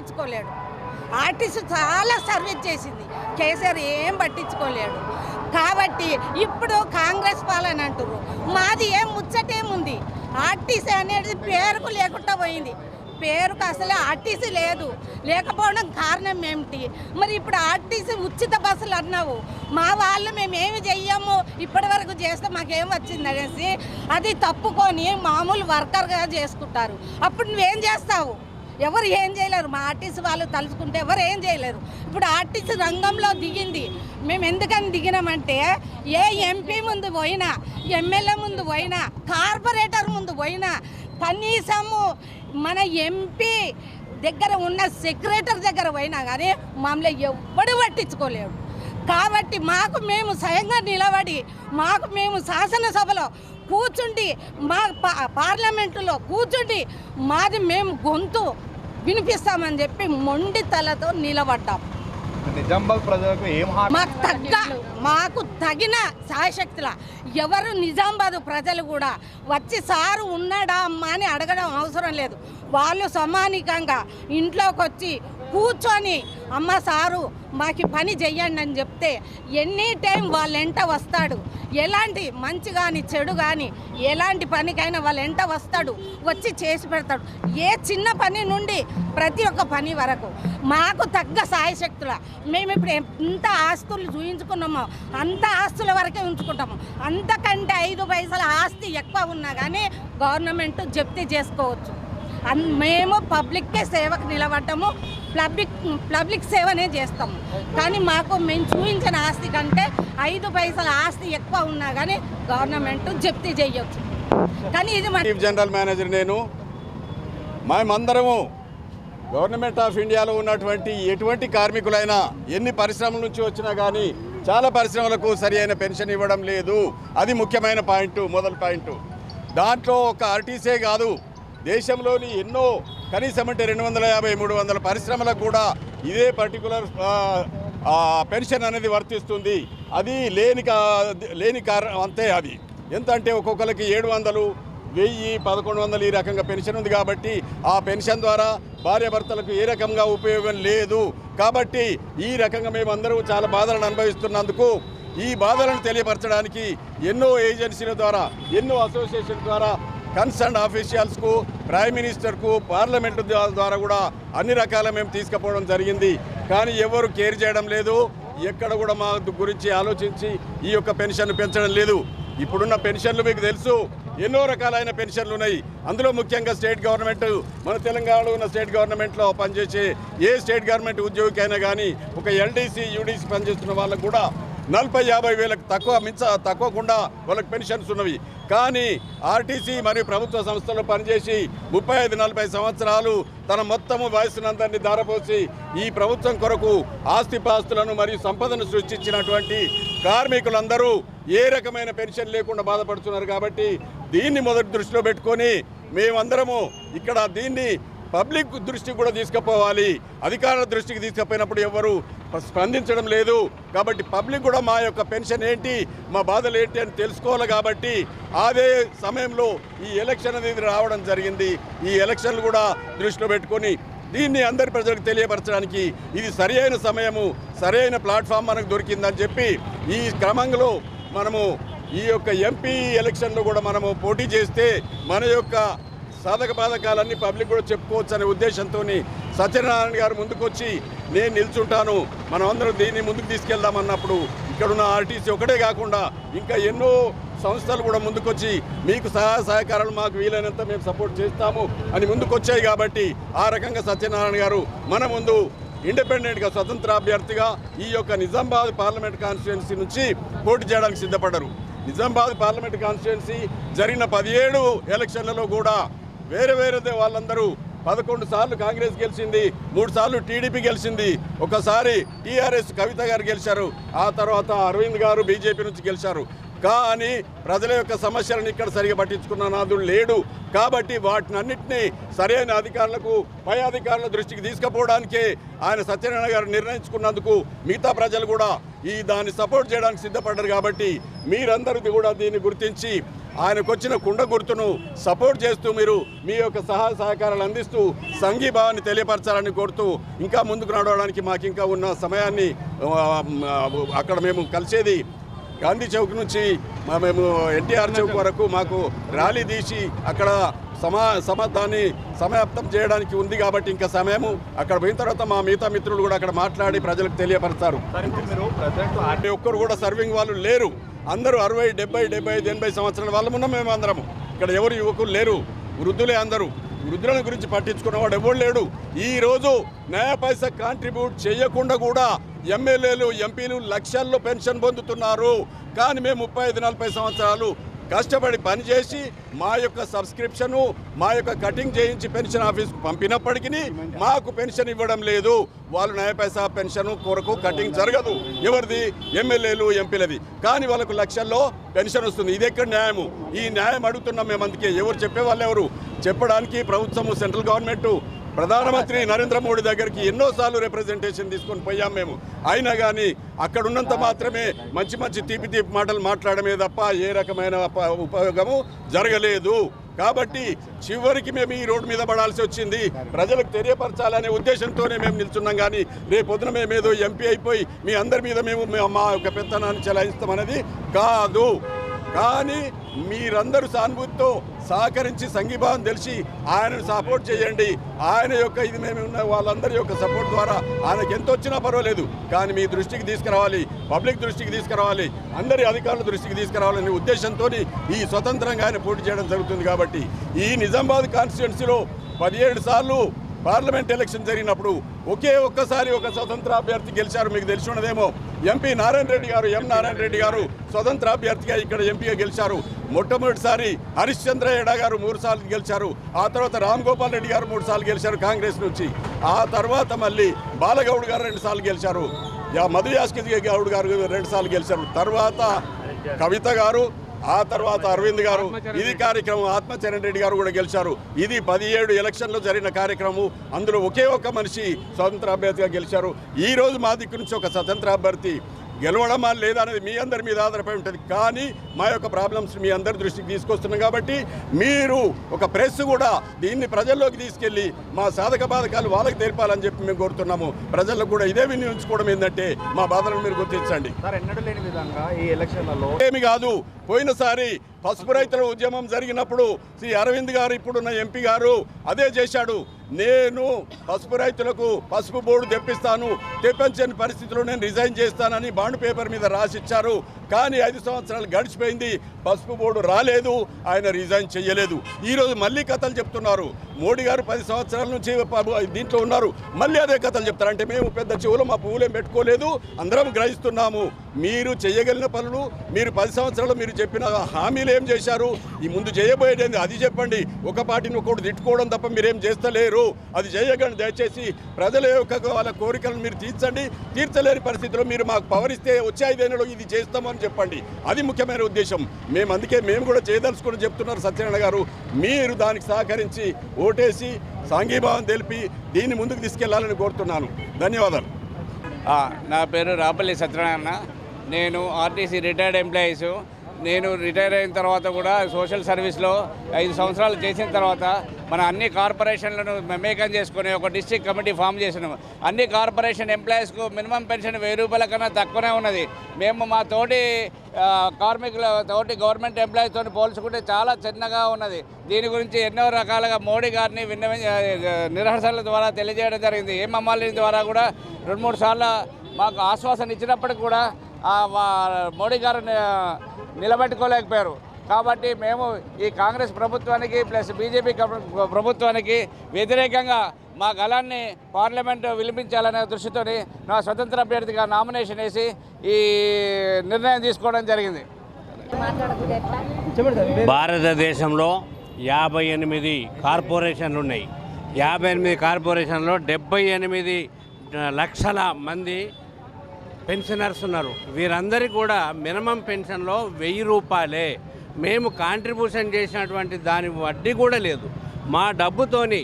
పట్టించుకోలేడు. RTC చాలా service చేసింది. కేసీఆర్ ఏం పట్టించుకోలేడు. కాబట్టి ఇప్పుడు కాంగ్రెస్ పాలన అంటారు మాది ఏం ముచ్చటేముంది ఆర్టీసీ అనేది పేరుకు లేకుండా పోయింది. పేరుకు అసలు ఆర్టీసీ లేదు. లేకపోవడం కారణం ఏమిటి? మరి ఇప్పుడు ఆర్టీసీ ఉచిత బస్సులు అన్నావు. మా వాళ్ళు మేము ఏమి చెయ్యము? ఇప్పటి వరకు చేస్తే మాకేం వచ్చింది అనేసి అది తప్పుకొని మామూలు వర్కర్గా చేసుకుంటారు. అప్పుడు నువ్వేం చేస్తావు? ఎవరు ఏం చేయలేరు. మా ఆర్టీసీ వాళ్ళు తలుచుకుంటే ఎవరు ఏం చేయలేరు. ఇప్పుడు ఆర్టీసీ రంగంలో దిగింది. మేము ఎందుకని దిగినామంటే ఏ ఎంపీ ముందు పోయినా ఎమ్మెల్యే ముందు పోయినా కార్పొరేటర్ ముందు పోయినా కనీసము మన ఎంపీ దగ్గర ఉన్న సెక్రటరీ దగ్గర పోయినా కానీ మమ్మల్ని ఎవ్వడు పట్టించుకోలేడు. కాబట్టి మాకు మేము స్వయంగా నిలబడి మాకు మేము శాసనసభలో కూర్చుండి మా పా- పార్లమెంటులో కూర్చుండి మాది మేము గొంతు వినిపిస్తామని చెప్పి మొండి తలతో నిలబడ్డాం. నిజామాబాద్ ప్రజలకు ఏం హామీ మాకు తగ్గ మాకు తగిన సాయశక్తుల. ఎవరు నిజామాబాద్ ప్రజలు కూడా వచ్చి సారు ఉన్నాడా అమ్మా అని అడగడం అవసరం లేదు. వాళ్ళు సమానికంగా ఇంట్లోకి వచ్చి కూర్చొని అమ్మ సారు మాకు పని చెయ్యండి అని చెప్తే ఎనీ టైం వాళ్ళ ఎంట వస్తాడు. ఎలాంటి మంచి కానీ చెడు కానీ ఎలాంటి పనికైనా వాళ్ళ ఎంట వస్తాడు వచ్చి చేసి పెడతాడు. ఏ చిన్న పని నుండి ప్రతి ఒక్క పని వరకు. మాకు తగ్గ సాయశక్తుల మేము ఇప్పుడు ఎంత ఆస్తులు చూయించుకున్నామో అంత ఆస్తుల వరకే ఉంచుకుంటాము. అంతకంటే ఐదు పైసల ఆస్తి ఎక్కువ ఉన్నా కానీ గవర్నమెంట్ జప్తి చేసుకోవచ్చు. మేము పబ్లిక్కే సేవకు నిలబడ్డాము. పబ్లిక్ పబ్లిక్ సేవనే చేస్తాము. కానీ మాకు మేము చూపించిన ఆస్తి కంటే ఐదు పైసల ఆస్తి ఎక్కువ ఉన్నా కానీ గవర్నమెంట్ జప్తి చేయొచ్చు కానీ ఇది చీఫ్ జనరల్ మేనేజర్ నేను. మేమందరము గవర్నమెంట్ ఆఫ్ ఇండియాలో ఉన్నటువంటి ఎటువంటి కార్మికులైనా ఎన్ని పరిశ్రమల నుంచి వచ్చినా కానీ చాలా పరిశ్రమలకు సరి అయిన పెన్షన్ ఇవ్వడం లేదు. అది ముఖ్యమైన పాయింట్ మొదటి పాయింట్. దాంట్లో ఒక ఆర్టీసీ కాదు. దేశంలోని ఎన్నో కనీసం అంటే రెండు వందల యాభై మూడు వందల పరిశ్రమలకు కూడా ఇదే పర్టికులర్ పెన్షన్ అనేది వర్తిస్తుంది. అది లేని కా- లేని కారణం అంతే అది. ఎంత అంటే ఒక్కొక్కరికి ఏడు వందలు వెయ్యి పదకొండు వందలు ఈ రకంగా పెన్షన్ ఉంది కాబట్టి ఆ పెన్షన్ ద్వారా భార్యాభర్తలకు ఏ రకంగా ఉపయోగం లేదు. కాబట్టి ఈ రకంగా మేమందరం చాలా బాధలను అనుభవిస్తున్నందుకు ఈ బాధలను తెలియపరచడానికి ఎన్నో ఏజెన్సీల ద్వారా ఎన్నో అసోసియేషన్ ద్వారా కన్సర్న్ ఆఫీషియల్స్కు ప్రైమ్ మినిస్టర్కు పార్లమెంటు ద్వారా కూడా అన్ని రకాల మేము తీసుకుపోవడం జరిగింది. కానీ ఎవరు కేర్ చేయడం లేదు. ఎక్కడ కూడా మా గురించి ఆలోచించి ఈ యొక్క పెన్షన్ పెంచడం లేదు. ఇప్పుడున్న పెన్షన్లు మీకు తెలుసు. ఎన్నో రకాలైన పెన్షన్లు ఉన్నాయి. అందులో ముఖ్యంగా స్టేట్ గవర్నమెంట్ మన తెలంగాణలో ఉన్న స్టేట్ గవర్నమెంట్లో పనిచేసే ఏ స్టేట్ గవర్నమెంట్ ఉద్యోగికైనా కానీ ఒక ఎల్డీసీ యూడీసీ పనిచేస్తున్న వాళ్ళకు కూడా నలభై యాభై వేలకు తక్కువ మించ తక్కువకుండా వాళ్ళకి పెన్షన్స్ ఉన్నవి. కానీ ఆర్టీసీ మరియు ప్రభుత్వ సంస్థలు పనిచేసి ముప్పై ఐదు నలభై సంవత్సరాలు తన మొత్తము వయసునందరినీ దారపోసి ఈ ప్రభుత్వం కొరకు ఆస్తిపాస్తులను మరియు సంపదను సృష్టించినటువంటి కార్మికులందరూ ఏ రకమైన పెన్షన్ లేకుండా బాధపడుతున్నారు కాబట్టి దీన్ని మొదటి దృష్టిలో పెట్టుకొని మేమందరము ఇక్కడ దీన్ని పబ్లిక్ దృష్టికి కూడా తీసుకుపోవాలి. అధికారుల దృష్టికి తీసుకుపోయినప్పుడు ఎవరు స్పందించడం లేదు. కాబట్టి పబ్లిక్ కూడా మా యొక్క పెన్షన్ ఏంటి మా బాధలు ఏంటి అని తెలుసుకోవాలి కాబట్టి అదే సమయంలో ఈ ఎలక్షన్ అనేది రావడం జరిగింది. ఈ ఎలక్షన్లు కూడా దృష్టిలో పెట్టుకొని దీన్ని అందరి ప్రజలకు తెలియపరచడానికి ఇది సరియైన సమయము సరైన ప్లాట్ఫామ్ మనకు దొరికిందని చెప్పి ఈ క్రమంలో మనము ఈ యొక్క ఎంపీ ఎలక్షన్లో కూడా మనము పోటీ చేస్తే మన యొక్క సాధక బాధకాలన్నీ పబ్లిక్ కూడా చెప్పుకోవచ్చు అనే ఉద్దేశంతో సత్యనారాయణ గారు ముందుకొచ్చి నేను నిల్చుంటాను. మనం అందరం దీన్ని ముందుకు తీసుకెళ్దామన్నప్పుడు ఇక్కడున్న ఆర్టీసీ ఒకటే కాకుండా ఇంకా ఎన్నో సంస్థలు కూడా ముందుకొచ్చి మీకు సహాయ సహకారాలు మాకు వీలైనంత మేము సపోర్ట్ చేస్తాము అని ముందుకొచ్చాయి కాబట్టి ఆ రకంగా సత్యనారాయణ గారు మన ముందు ఇండిపెండెంట్గా స్వతంత్ర అభ్యర్థిగా ఈ యొక్క నిజామాబాద్ పార్లమెంట్ కాన్స్టిట్యున్సీ నుంచి పోటీ చేయడానికి సిద్ధపడరు నిజామాబాద్ పార్లమెంట్ కాన్స్టిట్యున్సీ జరిగిన పదిహేడు ఎలక్షన్లలో కూడా వేరే వేరే వాళ్ళందరూ పదకొండు సార్లు కాంగ్రెస్ గెలిచింది మూడు సార్లు టీడీపీ గెలిచింది. ఒకసారి టీఆర్ఎస్ కవిత గారు గెలిచారు ఆ తర్వాత అరవింద్ గారు బీజేపీ నుంచి గెలిచారు. కానీ ప్రజల యొక్క సమస్యలను ఇక్కడ సరిగా పట్టించుకున్న నాదుడు లేడు. కాబట్టి వాటినన్నింటినీ సరైన అధికారులకు పై అధికారుల దృష్టికి తీసుకుపోవడానికే ఆయన సత్యనారాయణ గారు నిర్ణయించుకున్నందుకు మిగతా ప్రజలు కూడా ఈ దాన్ని సపోర్ట్ చేయడానికి సిద్ధపడ్డారు. కాబట్టి మీరందరిది కూడా దీన్ని గుర్తించి ఆయనకు వచ్చిన కుండ గుర్తును సపోర్ట్ చేస్తూ మీరు మీ యొక్క సహాయ సహకారాలు అందిస్తూ సంఘీభావాన్ని తెలియపరచాలని కోరుతూ ఇంకా ముందుకు నడవడానికి మాకు ఇంకా ఉన్న సమయాన్ని అక్కడ మేము కలిసేది గాంధీ చౌక్ నుంచి మేము ఎన్టీఆర్ చౌక్ వరకు మాకు ర్యాలీ తీసి అక్కడ సమా సమర్థాన్ని సమాప్తం చేయడానికి ఉంది కాబట్టి ఇంకా సమయము. అక్కడ పోయిన తర్వాత మా మిగతా మిత్రులు కూడా అక్కడ మాట్లాడి ప్రజలకు తెలియపరుస్తారు. ఒక్కరు కూడా సర్వింగ్ వాళ్ళు లేరు. అందరూ అరవై డెబ్బై డెబ్బై ఐదు ఎనభై సంవత్సరాల వాళ్ళం ఉన్నాం మేము అందరము ఇక్కడ ఎవరు యువకులు లేరు. వృద్ధులే అందరూ. వృద్ధుల గురించి పట్టించుకున్నవాడు ఎవడు లేడు. ఈరోజు రోజు నయా పైసా కాంట్రిబ్యూట్ చేయకుండా కూడా ఎమ్మెల్యేలు ఎంపీలు లక్షల్లో పెన్షన్ పొందుతున్నారు. కానీ మేము ముప్పై ఐదు నలభై సంవత్సరాలు కష్టపడి పనిచేసి మా యొక్క సబ్స్క్రిప్షను మా యొక్క కటింగ్ చేయించి పెన్షన్ ఆఫీస్ పంపినప్పటికీ మాకు పెన్షన్ ఇవ్వడం లేదు. వాళ్ళు నయ పైసా పెన్షన్ కొరకు కటింగ్ జరగదు. ఎవరిది? ఎమ్మెల్యేలు ఎంపీలది. కానీ వాళ్ళకు లక్షల్లో పెన్షన్ వస్తుంది. ఇది ఎక్కడ న్యాయము? ఈ న్యాయం అడుగుతున్నాం మేము అందుకే. ఎవరు చెప్పే వాళ్ళు ఎవరు? చెప్పడానికి ప్రభుత్వము సెంట్రల్ గవర్నమెంట్. ప్రధానమంత్రి నరేంద్ర మోడీ దగ్గరికి ఎన్నోసార్లు రిప్రజెంటేషన్ తీసుకొని పోయాం మేము. అయినా కానీ అక్కడున్నంత మాత్రమే మంచి మంచి తీపి తీపి మాటలు మాట్లాడమే తప్ప ఏ రకమైన ఉపయోగము జరగలేదు. కాబట్టి చివరికి మేము ఈ రోడ్డు మీద పడాల్సి వచ్చింది. ప్రజలకు తెలియపరచాలనే ఉద్దేశంతోనే మేము నిల్చున్నాం కానీ రేపొద్దున మేము ఏదో ఎంపీ అయిపోయి మీ అందరి మీద మేము మేము మా యొక్క పెత్తనాన్ని చెలాయిస్తామనేది కాదు. కానీ మీరందరూ సానుభూతితో సహకరించి సంఘీభావం తెలిసి ఆయనను సపోర్ట్ చేయండి. ఆయన యొక్క ఇది మేము ఉన్న వాళ్ళందరి యొక్క సపోర్ట్ ద్వారా ఆయనకు ఎంత వచ్చినా పర్వాలేదు. కానీ మీ దృష్టికి తీసుకురావాలి. పబ్లిక్ దృష్టికి తీసుకురావాలి. అందరి అధికారుల దృష్టికి తీసుకురావాలనే ఉద్దేశంతో ఈ స్వతంత్రంగా ఆయన పోటీ చేయడం జరుగుతుంది కాబట్టి ఈ నిజామాబాద్ కాన్స్టిట్యున్సీలో పదిహేడు సార్లు పార్లమెంట్ ఎలక్షన్ జరిగినప్పుడు ఒకే ఒక్కసారి ఒక స్వతంత్ర అభ్యర్థి గెలిచారు. మీకు తెలిసి ఉన్నదేమో ఎంపీ నారాయణ రెడ్డి గారు ఎం నారాయణ రెడ్డి గారు స్వతంత్ర అభ్యర్థిగా ఇక్కడ ఎంపీగా గెలిచారు. మొట్టమొదటిసారి హరిశ్చంద్ర ఎడా గారు మూడుసార్లు గెలిచారు. ఆ తర్వాత రామ్ గోపాల్ రెడ్డి గారు మూడు సార్లు గెలిచారు కాంగ్రెస్ నుంచి. ఆ తర్వాత మళ్ళీ బాలగౌడ్ గారు రెండుసార్లు గెలిచారు. యా మధు యాస్కి గౌడ్ గారు రెండుసార్లు గెలిచారు. తర్వాత కవిత గారు ఆ తర్వాత అరవింద్ గారు ఇది కార్యక్రమం ఆత్మచరణ్ రెడ్డి గారు కూడా గెలిచారు. ఇది పదిహేడు ఎలక్షన్లో జరిగిన కార్యక్రమం అందులో ఒకే ఒక్క మనిషి స్వతంత్ర అభ్యర్థిగా గెలిచారు. ఈ రోజు మా దిక్కు నుంచి ఒక స్వతంత్ర అభ్యర్థి గెలవడమా లేదా అనేది మీ అందరి మీద ఆధారపడి ఉంటుంది. కానీ మా యొక్క ప్రాబ్లమ్స్ మీ అందరి దృష్టికి తీసుకొస్తున్నాం కాబట్టి మీరు ఒక ప్రెస్ కూడా దీన్ని ప్రజల్లోకి తీసుకెళ్ళి మా సాధక బాధకాలు వాళ్ళకి తెలపాలని చెప్పి మేము కోరుతున్నాము. ప్రజలకు కూడా ఇదే వినియోగించుకోవడం ఏంటంటే మా బాధలను మీరు గుర్తించండి. ఏమి కాదు పోయినసారి పసుపు రైతుల ఉద్యమం జరిగినప్పుడు శ్రీ అరవింద్ గారు ఇప్పుడున్న ఎంపీ గారు అదే చేశాడు. నేను పసుపు రైతులకు పసుపు బోర్డు తెప్పిస్తాను. తెప్పించని పరిస్థితిలో నేను రిజైన్ చేస్తానని బాండ్ పేపర్ మీద రాసిచ్చారు. కానీ ఐదు సంవత్సరాలు గడిచిపోయింది. పసుపు బోర్డు రాలేదు. ఆయన రిజైన్ చేయలేదు ఈరోజు మళ్ళీ కథలు చెప్తున్నారు. మోడీ గారు పది సంవత్సరాల నుంచి దీంట్లో ఉన్నారు. మళ్ళీ అదే కథలు చెప్తారు. అంటే మేము పెద్ద చెవులు మా పువ్వులేం పెట్టుకోలేదు. అందరం గ్రహిస్తున్నాము. మీరు చేయగలిగిన పనులు మీరు పది సంవత్సరాలు మీరు చెప్పిన హామీలు ఏం చేశారు? ఈ ముందు చేయబోయేది అది చెప్పండి. ఒక పార్టీని ఒకటి తిట్టుకోవడం తప్ప మీరేం చేస్తలేరు. అది చేయకండి దయచేసి ప్రజల యొక్క వాళ్ళ కోరికలను మీరు తీర్చండి. తీర్చలేని పరిస్థితిలో మీరు మాకు పవర్ ఇస్తే వచ్చే ఐదేళ్ళలో ఇది చేస్తామని చెప్పండి. అది ముఖ్యమైన ఉద్దేశం. మేము అందుకే మేము కూడా చేయదలుచుకుని చెప్తున్నారు సత్యనారాయణ గారు. మీరు దానికి సహకరించి ఓటేసి సాంఘీభావం తెలిపి దీన్ని ముందుకు తీసుకెళ్ళాలని కోరుతున్నాను. ధన్యవాదాలు. నా పేరు రాపల్లి సత్యనారాయణ. నేను ఆర్టీసీ రిటైర్డ్ ఎంప్లాయీస్ నేను రిటైర్ అయిన తర్వాత కూడా సోషల్ సర్వీస్లో ఐదు సంవత్సరాలు చేసిన తర్వాత మన అన్ని కార్పొరేషన్లను మమేకం చేసుకుని ఒక డిస్ట్రిక్ట్ కమిటీ ఫామ్ చేసినాము. అన్ని కార్పొరేషన్ ఎంప్లాయీస్కు మినిమం పెన్షన్ వెయ్యి రూపాయల కన్నా తక్కువనే ఉన్నది. మేము మా తోటి కార్మికుల తోటి గవర్నమెంట్ ఎంప్లాయీస్తో పోల్చుకుంటే చాలా చిన్నగా ఉన్నది. దీని గురించి ఎన్నో రకాలుగా మోడీ గారిని విన్న నిరసనల ద్వారా తెలియజేయడం జరిగింది. ఏం అమ్మాలి ద్వారా కూడా రెండు మూడు సార్లు మాకు ఆశ్వాసన ఇచ్చినప్పటికి కూడా మోడీ గారు నిలబెట్టుకోలేకపోయారు. కాబట్టి మేము ఈ కాంగ్రెస్ ప్రభుత్వానికి ప్లస్ బీజేపీ ప్రభుత్వానికి వ్యతిరేకంగా మా గలాన్ని పార్లమెంట్ విలిపించాలనే దృష్టితో నా స్వతంత్ర అభ్యర్థిగా నామినేషన్ వేసి ఈ నిర్ణయం తీసుకోవడం జరిగింది. భారతదేశంలో యాభై ఎనిమిది కార్పొరేషన్లు ఉన్నాయి. యాభై ఎనిమిది కార్పొరేషన్లో డెబ్బై ఎనిమిది లక్షల మంది పెన్షనర్స్ ఉన్నారు. వీరందరికీ కూడా మినిమం పెన్షన్లో వెయ్యి రూపాయలే. మేము కాంట్రిబ్యూషన్ చేసినటువంటి దాని వడ్డీ కూడా లేదు. మా డబ్బుతోని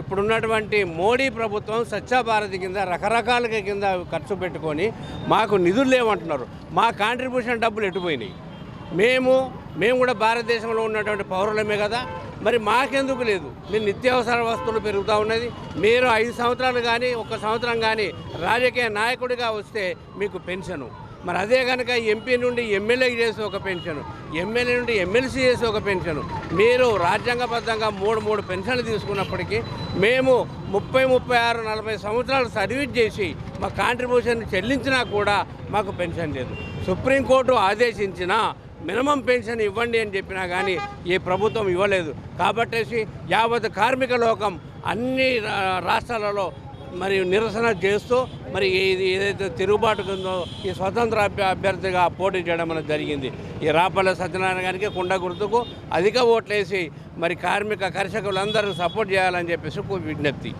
ఇప్పుడున్నటువంటి మోడీ ప్రభుత్వం స్వచ్ఛ భారత్ కింద రకరకాలుగా కింద ఖర్చు పెట్టుకొని మాకు నిధులు లేవంటున్నారు. మా కాంట్రిబ్యూషన్ డబ్బులు ఎటుపోయినాయి మేము మేము కూడా భారతదేశంలో ఉన్నటువంటి పౌరులమే కదా. మరి మాకెందుకు లేదు? మీరు నిత్యావసర వస్తువులు పెరుగుతూ ఉన్నది. మీరు ఐదు సంవత్సరాలు కానీ ఒక సంవత్సరం కానీ రాజకీయ నాయకుడిగా వస్తే మీకు పెన్షను. మరి అదే కనుక ఎంపీ నుండి ఎమ్మెల్యే చేసి ఒక పెన్షన్. ఎమ్మెల్యే నుండి ఎమ్మెల్సీ చేసి ఒక పెన్షన్. మీరు రాజ్యాంగబద్ధంగా మూడు మూడు పెన్షన్లు తీసుకున్నప్పటికీ మేము ముప్పై ముప్పై ఆరు నలభై సంవత్సరాలు సర్వీస్ చేసి మా కాంట్రిబ్యూషన్ చెల్లించినా కూడా మాకు పెన్షన్ లేదు. సుప్రీంకోర్టు ఆదేశించిన మినిమం పెన్షన్ ఇవ్వండి అని చెప్పినా కానీ ఈ ప్రభుత్వం ఇవ్వలేదు. కాబట్టేసి యావత్ కార్మిక లోకం అన్ని రా- రాష్ట్రాలలో మరి నిరసన చేస్తూ మరి ఇది ఏదైతే తిరుగుబాటు ఉందో ఈ స్వతంత్ర అభ్యర్థిగా పోటీ చేయడం అనేది జరిగింది. ఈ రాపల్ల సత్యనారాయణ గారికి కుండ గుర్తుకు అధిక ఓట్లేసి మరి కార్మిక కర్షకులందరూ సపోర్ట్ చేయాలని చెప్పేసి విజ్ఞప్తి.